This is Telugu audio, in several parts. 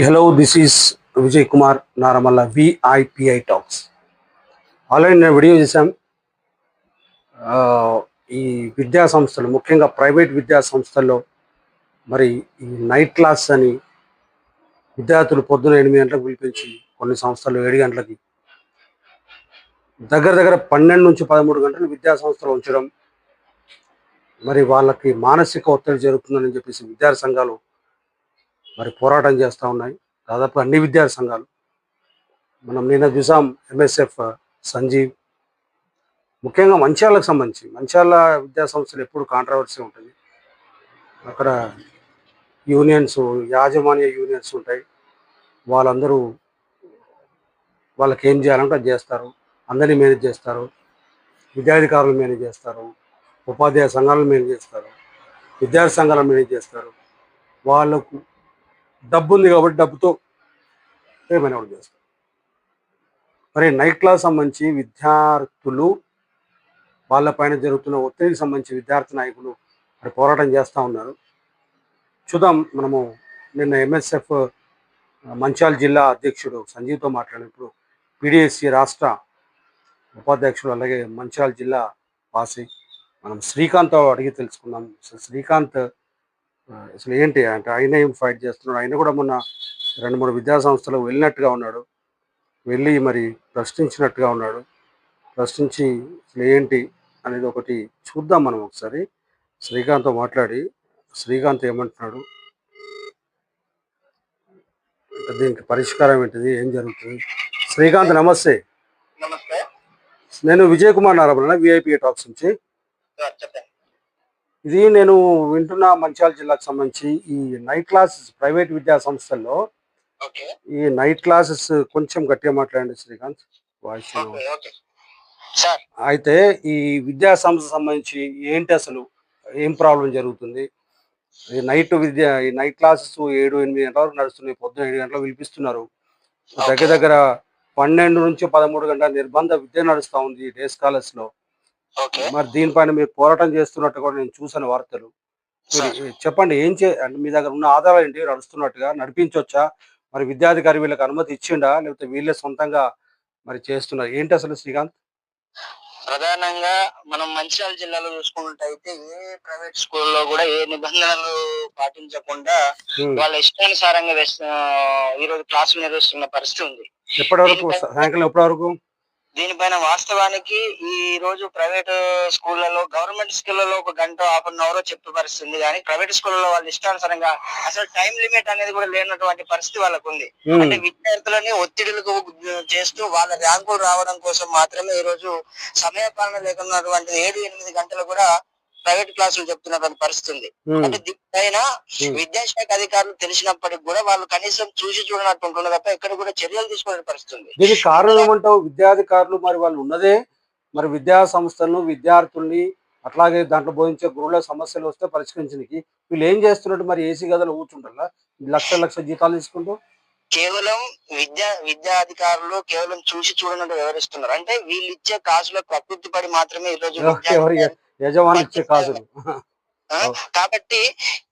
Hello this is Vijay Kumar Naramalla VIPI talks already నేను వీడియో చేశాం. ఈ విద్యా సంస్థలు ముఖ్యంగా ప్రైవేట్ విద్యా సంస్థల్లో మరి ఈ నైట్ క్లాస్ అని విద్యార్థులు పొద్దున ఎనిమిది గంటలకు పిలిపించి కొన్ని సంస్థలు ఏడు గంటలకి దగ్గర దగ్గర పన్నెండు నుంచి పదమూడు గంటలు విద్యా సంస్థలు ఉంచడం మరి వాళ్ళకి మానసిక ఒత్తిడి జరుగుతుందని చెప్పేసి విద్యార్థి సంఘాలు మరి పోరాటం చేస్తూ ఉన్నాయి. దాదాపు అన్ని విద్యార్థి సంఘాలు. మనం నిన్న చూసాం ఎంఎస్ఎఫ్ సంజీవ్. ముఖ్యంగా మంచాలకు సంబంధించి మంచాల విద్యా సంస్థలు ఎప్పుడు కాంట్రవర్సీ ఉంటుంది. అక్కడ యూనియన్స్ యాజమాన్య యూనియన్స్ ఉంటాయి. వాళ్ళందరూ వాళ్ళకి ఏం చేయాలంటే అది చేస్తారు. అందరినీ మేనేజ్ చేస్తారు. విద్యాధికారులు మేనేజ్ చేస్తారు. ఉపాధ్యాయ సంఘాలను మేనేజ్ చేస్తారు. విద్యార్థి సంఘాలను మేనేజ్ చేస్తారు. వాళ్ళకు డబ్బు ఉంది కాబట్టి డబ్బుతో ఏమైనా ఒకటి చేస్తారు మరి నైట్ క్లాస్ సంబంధించి విద్యార్థులు వాళ్ళపైన జరుగుతున్న ఒత్తిడికి సంబంధించి విద్యార్థి నాయకులు మరి పోరాటం చేస్తూ ఉన్నారు. చూద్దాం మనము నిన్న ఎంఎస్ఎఫ్ మంచాల్ జిల్లా అధ్యక్షుడు సంజీవ్తో మాట్లాడినప్పుడు పీడిఎస్సి రాష్ట్ర ఉపాధ్యక్షుడు అలాగే మంచాల్ జిల్లా వాసి మనం శ్రీకాంత్ అడిగి తెలుసుకున్నాం శ్రీకాంత్ అసలు ఏంటి అంటే ఆయన ఏం ఫైట్ చేస్తున్నాడు. ఆయన కూడా మొన్న రెండు మూడు విద్యా సంస్థలకు వెళ్ళినట్టుగా ఉన్నాడు. వెళ్ళి మరి ప్రశ్నించినట్టుగా ఉన్నాడు. ప్రశ్నించి అసలు ఏంటి అనేది ఒకటి చూద్దాం మనం ఒకసారి. శ్రీకాంత్తో మాట్లాడి శ్రీకాంత్ ఏమంటున్నాడు? దీనికి పరిష్కారం ఏంటిది? ఏం జరుగుతుంది? శ్రీకాంత్ నమస్తే. నేను విజయ్ కుమార్ నారాయణ విఐపి టాక్స్ నుంచి. ఇది నేను వింటున్న మంచిర్యాల జిల్లాకు సంబంధించి ఈ నైట్ క్లాసెస్ ప్రైవేట్ విద్యా సంస్థల్లో ఈ నైట్ క్లాసెస్ కొంచెం గట్టిగా మాట్లాడండి శ్రీకాంత్. వాయిస్ అయితే ఈ విద్యా సంస్థ సంబంధించి ఏంటి అసలు? ఏం ప్రాబ్లం జరుగుతుంది? ఈ నైట్ విద్య ఈ నైట్ క్లాసెస్ ఏడు ఎనిమిది గంటల వరకు నడుస్తున్నాయి. పొద్దున ఏడు గంటలకు పిలిపిస్తున్నారు. దగ్గర దగ్గర పన్నెండు నుంచి పదమూడు గంటల నిర్బంధ విద్య నడుస్తూ ఉంది డే స్కాలర్స్లో. ఓకే మరి దీనిపైన మీరు పోరాటం చేస్తున్నట్టు కూడా నేను చూసాను వార్తలు. చెప్పండి ఏం చే మీ దగ్గర ఉన్న ఆధారాలు ఏంటి? నడుస్తున్నట్టుగా నడిపించవచ్చా మరి విద్యాధికారి వీళ్ళకి అనుమతి ఇచ్చిండా? లేకపోతే వీళ్ళే సొంతంగా మరి చేస్తున్నారు? ఏంటి అసలు శ్రీకాంత్? ప్రధానంగా మనం మంచిర్యాల జిల్లాలో చూసుకున్నట్టయితే ఏ ప్రైవేట్ స్కూల్లో కూడా ఏ నిబంధనలు పాటించకుండా. వాళ్ళ ఇష్టానుసారంగా ఈ రోజు క్లాసులు నిర్వహిస్తున్న పరిస్థితి ఉంది. ఎప్పటి వరకు సాయంకాలం ఎప్పటి వరకు దీనిపైన వాస్తవానికి ఈ రోజు ప్రైవేట్ స్కూళ్ళలో గవర్నమెంట్ స్కూళ్ళలో ఒక గంట హాఫ్ అన్ అవర్ చెప్పే పరిస్థితి ఉంది కానీ ప్రైవేట్ స్కూళ్ళలో వాళ్ళ ఇష్టానుసారంగా అసలు టైం లిమిట్ అనేది కూడా లేనటువంటి పరిస్థితి వాళ్ళకు ఉంది. అంటే విద్యార్థులని ఒత్తిడులకు చేస్తూ వాళ్ళ ర్యాంకులు రావడం కోసం మాత్రమే ఈ రోజు సమయపాలన లేకున్నటువంటి ఏడు ఎనిమిది గంటలు కూడా ప్రైవేట్ క్లాసులు చెప్తున్నటువంటి పరిస్థితి ఉంది ఉమ్. అంటే దీనిపైన ఉమ్. విద్యాశాఖ అధికారులు తెలిసినప్పటికి కూడా వాళ్ళు కనీసం చూసి చూడనట్టు తప్ప ఎక్కడ కూడా చర్యలు తీసుకునే పరిస్థితి ఉంది దీనికి కారణం ఏమంటావు? విద్యాధికారులు మరి వాళ్ళు ఉన్నదే మరి విద్యా సంస్థలను విద్యార్థుల్ని అట్లాగే దాంట్లో బోధించే గురువుల సమస్యలు వస్తే పరిష్కరించడానికి వీళ్ళు ఏం చేస్తున్నట్టు మరి ఏసీ గదిలో కూర్చుంటారా? లక్ష లక్ష జీతాలు తీసుకుంటూ? కేవలం విద్యా విద్యా అధికారులు కేవలం చూసి చూడనట్టు వ్యవహరిస్తున్నారు. అంటే వీళ్ళు ఇచ్చే కాసులకు ప్రకృతి పడి మాత్రమే ఈ రోజు యజమాని ఇచ్చే కాసులు ఆ, కాబట్టి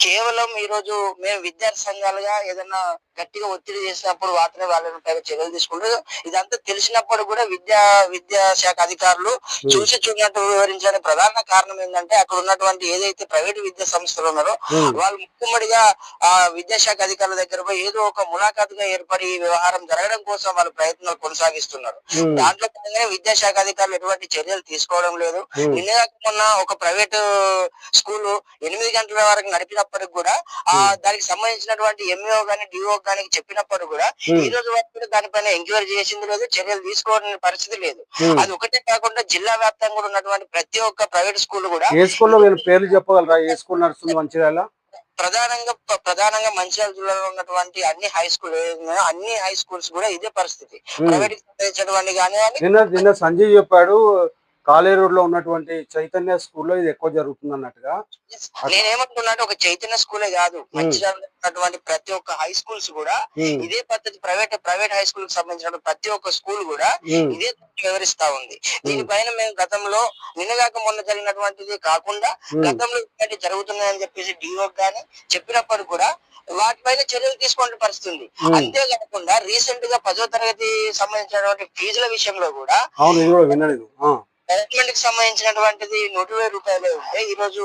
కేవలం ఈ రోజు మేము విద్యార్థి సంఘాలుగా ఏదైనా గట్టిగా ఒత్తిడి చేసినప్పుడు మాత్రమే వాళ్ళని పైన చర్యలు తీసుకుంటారు ఇదంతా తెలిసినప్పుడు కూడా విద్యా విద్యా శాఖ అధికారులు చూసి చూడనట్టు వివరించడానికి ప్రధాన కారణం ఏంటంటే అక్కడ ఉన్నటువంటి ఏదైతే ప్రైవేట్ విద్యా సంస్థలు ఉన్నారో. వాళ్ళు ముక్కుమ్మడిగా ఆ విద్యాశాఖ అధికారుల దగ్గర పోయి ఏదో ఒక ములాఖాతుగా ఏర్పడి వ్యవహారం జరగడం కోసం వాళ్ళు ప్రయత్నాలు కొనసాగిస్తున్నారు. దాంట్లో భాగంగానే విద్యాశాఖ అధికారులు ఎటువంటి చర్యలు తీసుకోవడం లేదు. నిన్న మొన్న ఒక ప్రైవేట్ స్కూల్ ఎనిమిది గంటల వరకు నడిపినప్పటికి కూడా ఆ. దానికి సంబంధించినటువంటి ఎంఈఓ గాని డిఓ గాని చెప్పినప్పుడు కూడా. ఈ రోజు వరకు కూడా దానిపైన ఎంక్వైరీ చేసింది లేదు చర్యలు తీసుకోవాలని పరిస్థితి లేదు. అది ఒకటే కాకుండా జిల్లా వ్యాప్తంగా కూడా ఉన్నటువంటి ప్రతి ఒక్క ప్రైవేట్ స్కూల్ కూడా ఏ స్కూల్లో పేర్లు చెప్పగలరా ఏ స్కూల్ నడుస్తుంది మంచిర్యాల ప్రధానంగా ప్ర- ప్రధానంగా మంచిర్యాల జిల్లాలో ఉన్నటువంటి అన్ని హై స్కూల్ అన్ని హై స్కూల్స్ కూడా ఇదే పరిస్థితి. ప్రైవేట్ సంబంధించినటువంటి నిన్న నిన్న సంజయ్ చెప్పాడు కాలేరు రోడ్లో ఉన్నటువంటి చైతన్య స్కూల్లో ఇది ఎక్కువ జరుగుతుంది అన్నట్టుగా. నేనేమంటున్నాను ఒక చైతన్య స్కూలే కాదు. మంచిగా ఉన్నటువంటి ప్రతి ఒక్క హై స్కూల్స్ కూడా ఉమ్, ఇదే పద్ధతి ప్రైవేట్ ప్రైవేట్ హై స్కూల్కి సంబంధించిన ప్రతి ఒక్క స్కూల్ కూడా ఉమ్, ఇదే వివరిస్తా ఉంది. దీనిపైన మేము గతంలో నిన్నగాక మొన్న జరిగినటువంటిది కాకుండా గతంలో ఇట్లాంటి జరుగుతున్నాయని చెప్పేసి డిఓ గాని చెప్పినప్పుడు కూడా వాటిపైన చర్యలు తీసుకునే పరిస్థితి ఉంది. ఉమ్. అంతేకాకుండా రీసెంట్గా పదో తరగతి సంబంధించినటువంటి ఫీజుల విషయంలో కూడా గవర్నమెంట్కి సంబంధించినటువంటిది నూట ఇరవై రూపాయలు ఉంటే ఈ రోజు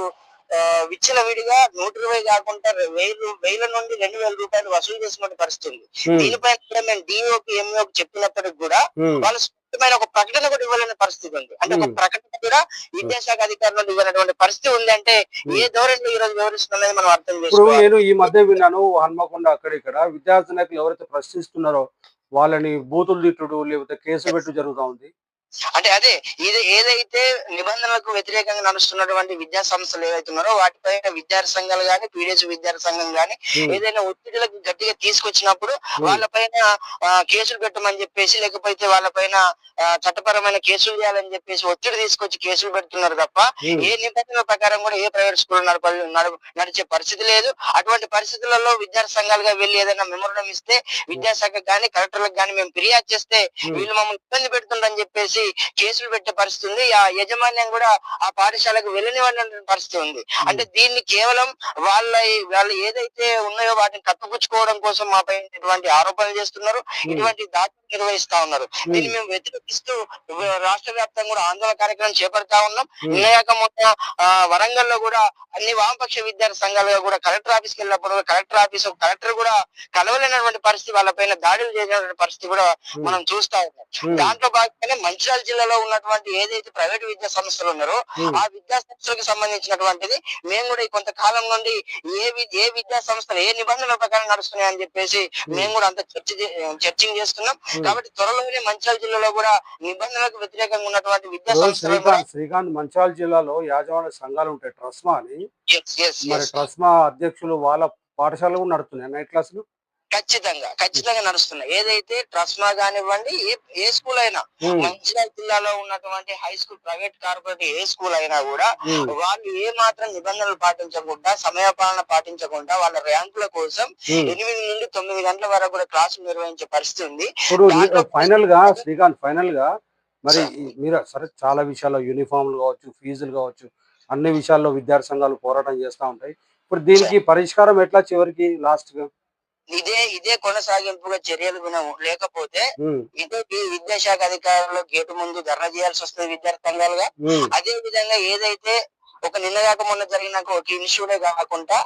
విచ్చల విడిగా నూట ఇరవై కాకుండా వెయ్యి రూ- వేల నుండి రెండు వేల రూపాయలు వసూలు చేసినటువంటి పరిస్థితి దీనిపైన కూడా మేము డిఓకి ఎంఓకి చెప్పినప్పటికి కూడా వాళ్ళు స్పష్టమైన ఒక ప్రకటన కూడా ఇవ్వలేని పరిస్థితి ఉంది. అంటే ఒక. ప్రకటన కూడా విద్యాశాఖ అధికారులు ఇవ్వనటువంటి పరిస్థితి ఉంది అంటే ఏ ధోరణిలో ఈ రోజు వివరిస్తున్నది మనం అర్థం చేసుకోవాలి. నేను ఈ మధ్య విన్నాను హన్మకొండ అక్కడ ఇక్కడ విద్యార్థి నాయకులు ఎవరైతే ప్రశ్నిస్తున్నారో వాళ్ళని బూతులు తిట్టుడు లేకపోతే కేసు పెట్టు జరుగుతా ఉంది. అంటే అదే ఇది ఏదైతే నిబంధనలకు వ్యతిరేకంగా నడుస్తున్నటువంటి విద్యా సంస్థలు ఏవైతే ఉన్నారో వాటిపైన విద్యార్థి సంఘాలు గాని పీడిఎస్ విద్యార్థి సంఘం గాని ఉమ్, ఏదైనా ఒత్తిడిలకు గట్టిగా తీసుకొచ్చినప్పుడు ఉమ్, వాళ్ళపైన కేసులు పెట్టమని చెప్పేసి లేకపోతే వాళ్ళపైన చట్టపరమైన కేసులు చేయాలని చెప్పేసి ఒత్తిడి తీసుకొచ్చి కేసులు పెడుతున్నారు తప్ప ఉమ్, ఏ నిబంధనల ప్రకారం కూడా ఏ ప్రైవేట్ స్కూల్ నడిచే పరిస్థితి లేదు. అటువంటి పరిస్థితులలో విద్యార్థి సంఘాలుగా వెళ్ళి ఏదైనా మెమోరం ఇస్తే విద్యాశాఖ గాని కలెక్టర్లకు గాని మేము ఫిర్యాదు చేస్తే వీళ్ళు మమ్మల్ని ఇబ్బంది పెడుతుందని చెప్పేసి కేసులు పెట్టే పరిస్థితి ఉంది ఆ యజమాన్యం కూడా ఆ పాఠశాలకు వెళ్ళనివ్వని పరిస్థితి ఉంది అంటే దీన్ని కేవలం వాళ్ళ వాళ్ళు ఏదైతే ఉన్నాయో వాటిని కప్పిపుచ్చుకోవడం కోసం మా పైన ఇటువంటి ఆరోపణలు చేస్తున్నారు. ఇటువంటి దాడులు నిర్వహిస్తా ఉన్నారు. దీన్ని మేము వ్యతిరేకిస్తూ రాష్ట్ర వ్యాప్తంగా కూడా ఆందోళన కార్యక్రమం చేపడతా ఉన్నాం. ఉమ్, నిన్నగాక మొన్న ఆ, వరంగల్లో కూడా అన్ని వామపక్ష విద్యార్థి సంఘాలుగా కూడా కలెక్టర్ ఆఫీస్కి వెళ్ళినప్పుడు కలెక్టర్ ఆఫీస్ కలెక్టర్ కూడా కలవలేనటువంటి పరిస్థితి వాళ్ళపైన దాడులు చేసినటువంటి పరిస్థితి కూడా మనం చూస్తా ఉన్నాం. దాంట్లో భాగంగానే మంచిర్యాల జిల్లాలో ఉన్నటువంటి ఏదైతే ప్రైవేట్ విద్యా సంస్థలు ఉన్నారో ఆ విద్యా సంస్థలకు సంబంధించినటువంటిది మేము కూడా ఈ కొంతకాలం నుండి ఏ ఏ విద్యా సంస్థలు ఏ నిబంధనల ప్రకారం నడుస్తున్నాయి అని చెప్పేసి మేము కూడా అంత చర్చ చర్చింగ్ చేస్తున్నాం. కాబట్టి త్వరలోనే మంచిర్యాల జిల్లాలో కూడా నిబంధనలకు వ్యతిరేకంగా ఉన్నటువంటి విద్యా సంస్థలు శ్రీకాంత్ మంచాల జిల్లాలో యాజమాన్య సంఘాలు ఉంటాయి ట్రస్మా అని. మరి. ట్రస్మా అధ్యక్షులు వాళ్ళ పాఠశాలలు కూడా నడుతున్నాయి నైట్ క్లాసులు? ఖచ్చితంగా ఖచ్చితంగా నడుస్తున్నాయి. ఏదైతే ట్రస్మా కానివ్వండి ఏ ఏ స్కూల్ అయినా మంచిర్యాల జిల్లాలో ఉన్నటువంటి హై స్కూల్ ప్రైవేట్ కార్పొరేట్ ఏ స్కూల్ అయినా కూడా వాళ్ళు ఏ మాత్రం నిబంధనలు పాటించకుండా సమయపాలన పాటించకుండా వాళ్ళ ర్యాంకుల కోసం. ఎనిమిది నుండి తొమ్మిది గంటల వరకు కూడా క్లాసులు నిర్వహించే పరిస్థితి ఉంది. ఇప్పుడు ఫైనల్గా శ్రీకాంత్ ఫైనల్గా మరి మీరు సరే చాలా విషయాల్లో యూనిఫామ్లు కావచ్చు ఫీజులు కావచ్చు అన్ని విషయాల్లో విద్యార్థి సంఘాలు పోరాటం చేస్తూ ఉంటాయి. ఇప్పుడు దీనికి పరిష్కారం ఎట్లా చివరికి లాస్ట్గా? ఇదే ఇదే కొనసాగింపుగా చర్యలు వినము లేకపోతే ఇదే విద్యాశాఖ అధికారులు గేటు ముందు ధర్నా చేయాల్సి వస్తుంది విద్యార్థి సంఘాలుగా అదే విధంగా ఏదైతే ఒక నిన్నగాక మొన్న జరిగిన ఒక ఇన్స్టిట్యూటే కాకుండా.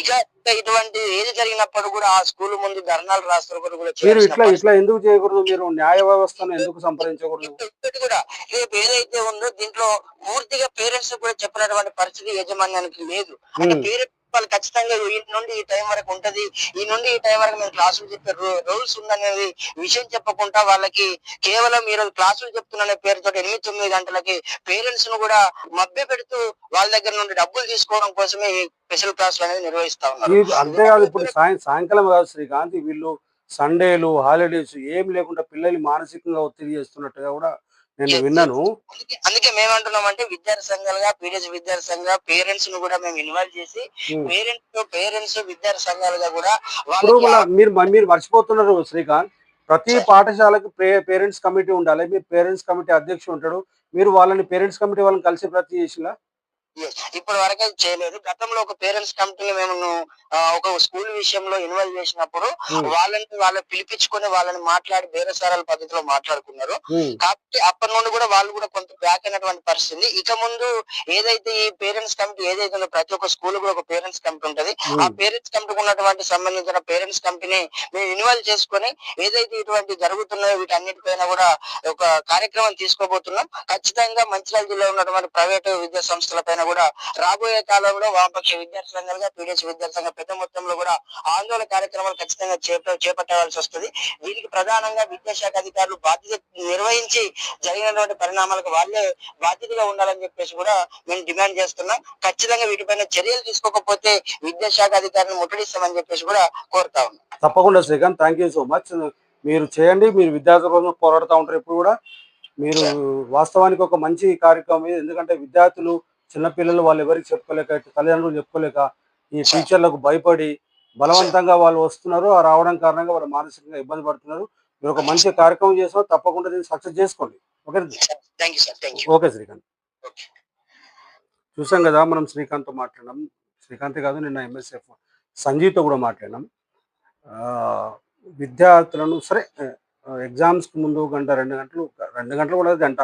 ఇక ఇటువంటి ఏది జరిగినప్పుడు కూడా ఆ స్కూల్ ముందు ధర్నాలు రాస్తారు కూడా మీరు ఇట్లా. ఇట్లా ఎందుకు చేయకూడదు? మీరు న్యాయ వ్యవస్థను ఎందుకు సంప్రదించకూడదు? ఇంకొకటి కూడా రేపు ఏదైతే ఉందో దీంట్లో పూర్తిగా పేరెంట్స్ కూడా చెప్పినటువంటి పరిస్థితి యాజమాన్యానికి లేదు. అంటే పేరెంట్స్ వాళ్ళు ఖచ్చితంగా ఈ నుండి ఈ టైం వరకు ఉంటది. ఈ నుండి ఈ టైం వరకు మేము క్లాసులు చెప్పే రూల్స్ ఉందనేది విషయం చెప్పకుండా వాళ్ళకి కేవలం ఈ రోజు క్లాసులు చెప్తున్న పేరుతో ఎనిమిది తొమ్మిది గంటలకి పేరెంట్స్ను కూడా మభ్య పెడుతూ వాళ్ళ దగ్గర నుండి డబ్బులు తీసుకోవడం కోసమే స్పెషల్ క్లాసులు అనేది నిర్వహిస్తా ఉన్నారు. అంతేకాదు ఇప్పుడు సాయం సాయంకాలం కాదు శ్రీకాంత్ వీళ్ళు సండేలు హాలిడేస్ ఏం లేకుండా పిల్లల్ని మానసికంగా ఒత్తిడి చేస్తున్నట్టుగా కూడా నేను విన్నాను. అందుకే అందుకే మేమంటున్నాం అంటే విద్యార్థి సంఘాలుగా పీడిఎస్ విద్యార్థి సంఘ పేరెంట్స్ను కూడా మేము ఇన్వాల్వ్ చేసి. పేరెంట్స్ పేరెంట్స్ విద్యార్థి సంఘాలుగా కూడా మీరు మీరు మర్చిపోతున్నారు శ్రీకాంత్. ప్రతి పాఠశాలకు పేరెంట్స్ కమిటీ ఉండాలి. మీ పేరెంట్స్ కమిటీ అధ్యక్షుడు ఉంటాడు. మీరు వాళ్ళని పేరెంట్స్ కమిటీ వాళ్ళని కలిసి ప్రతి చేసిలా? ఇప్పటి వరకు చేయలేదు. గతంలో ఒక పేరెంట్స్ కమిటీని మేము ఆ, ఒక స్కూల్ విషయంలో ఇన్వాల్వ్ చేసినప్పుడు ఉమ్, వాళ్ళని వాళ్ళని పిలిపించుకొని వాళ్ళని మాట్లాడి బేరసారాల పద్ధతిలో మాట్లాడుకున్నారు. ఉమ్, కాబట్టి నుండి కూడా వాళ్ళు కూడా కొంత బ్యాక్ అయినటువంటి పరిస్థితి. ఇక ముందు ఏదైతే ఈ పేరెంట్స్ కమిటీ ఏదైతే ఉందో ప్రతి ఒక్క స్కూల్ కూడా ఒక పేరెంట్స్ కమిటీ ఉంటది ఆ. పేరెంట్స్ కమిటీకి ఉన్నటువంటి సంబంధించిన పేరెంట్స్ కమిటీని మేము ఇన్వాల్వ్ చేసుకొని ఏదైతే ఇటువంటి జరుగుతున్నాయో వీటన్నిటిపైన కూడా ఒక కార్యక్రమం తీసుకోబోతున్నాం ఖచ్చితంగా మంచిర్యాల జిల్లా ఉన్నటువంటి ప్రైవేట్ విద్యా సంస్థల పైన కూడా రాబోయే కాలంలో వామపక్ష విద్యార్థి సంఘాలుగా పీడిఎస్ విద్యార్థి సంఘం పెద్ద మొత్తంలో కూడా ఆందోళన కార్యక్రమాలు ఖచ్చితంగా చేప చేపట్టవలసి వస్తుంది దీనికి ప్రధానంగా విద్యాశాఖ అధికారులు బాధ్యత నిర్వహించి జరిగినటువంటి పరిణామాలకు వాళ్ళే బాధ్యతగా ఉండాలని చెప్పేసి కూడా మేము డిమాండ్ చేస్తున్నాం. ఖచ్చితంగా వీటిపైన చర్యలు తీసుకోకపోతే విద్యాశాఖ అధికారులను ముట్టడిస్తామని చెప్పేసి కూడా కోరుతా ఉన్నాం. తప్పకుండా Srikanth. Thank you so much మీరు చేయండి మీరు విద్యార్థుల కోసం పోరాడుతూ ఉంటారు ఇప్పుడు కూడా. మీరు వాస్తవానికి ఒక మంచి కార్యక్రమం ఇది. ఎందుకంటే విద్యార్థులు చిన్నపిల్లలు వాళ్ళు ఎవరికి చెప్పుకోలేక తల్లిదండ్రులు చెప్పుకోలేక ఈ టీచర్లకు భయపడి బలవంతంగా వాళ్ళు వస్తున్నారు. ఆ రావడం కారణంగా వాళ్ళు మానసికంగా ఇబ్బంది పడుతున్నారు. మీరు ఒక మంచి కార్యక్రమం చేసినా తప్పకుండా దీన్ని సక్సెస్ చేసుకోండి. Okay thank you sir thank you okay Srikanth. చూసాం కదా మనం శ్రీకాంత్తో మాట్లాడినాం. శ్రీకాంత్ కాదు నిన్న ఎంఎస్ఎఫ్ సంజీవ్తో కూడా మాట్లాడినాం. విద్యార్థులను సరే ఎగ్జామ్స్కి ముందు గంట రెండు గంటలు రెండు గంటలు కూడా గంట.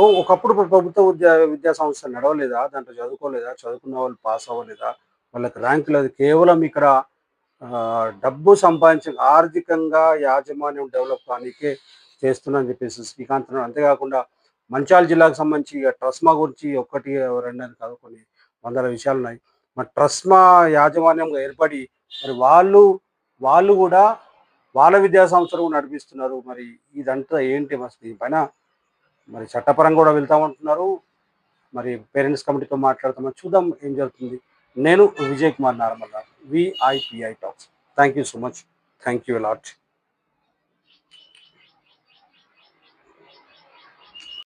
ఓ ఒకప్పుడు ప్రభుత్వ విద్యా విద్యా సంస్థలు నడవలేదా? దాంట్లో చదువుకోలేదా? చదువుకున్న వాళ్ళు పాస్ అవ్వలేదా? వాళ్ళకి ర్యాంక్ లేదు. కేవలం ఇక్కడ డబ్బు సంపాదించ ఆర్థికంగా యాజమాన్యం డెవలప్ కానికే చేస్తున్నా అని చెప్పేసి శ్రీకాంత్ అంతేకాకుండా మంచాల జిల్లాకు సంబంధించి ట్రస్మా గురించి ఒకటి రెండు అని కాదు కొన్ని వందల విషయాలు ఉన్నాయి. మరి ట్రస్మా యాజమాన్యంగా ఏర్పడి మరి వాళ్ళు వాళ్ళు కూడా వాళ్ళ విద్యా సంస్థలు నడిపిస్తున్నారు. మరి ఇదంతా ఏంటి మరి దీనిపైన? మరి చట్టపరంగా కూడా వెళ్తామంటున్నారు మరి పేరెంట్స్ కమిటీతో మాట్లాడతామని చూద్దాం ఏం జరుగుతుంది. నేను Vijay Kumar Naramalla VIPI talks thank you so much thank you lot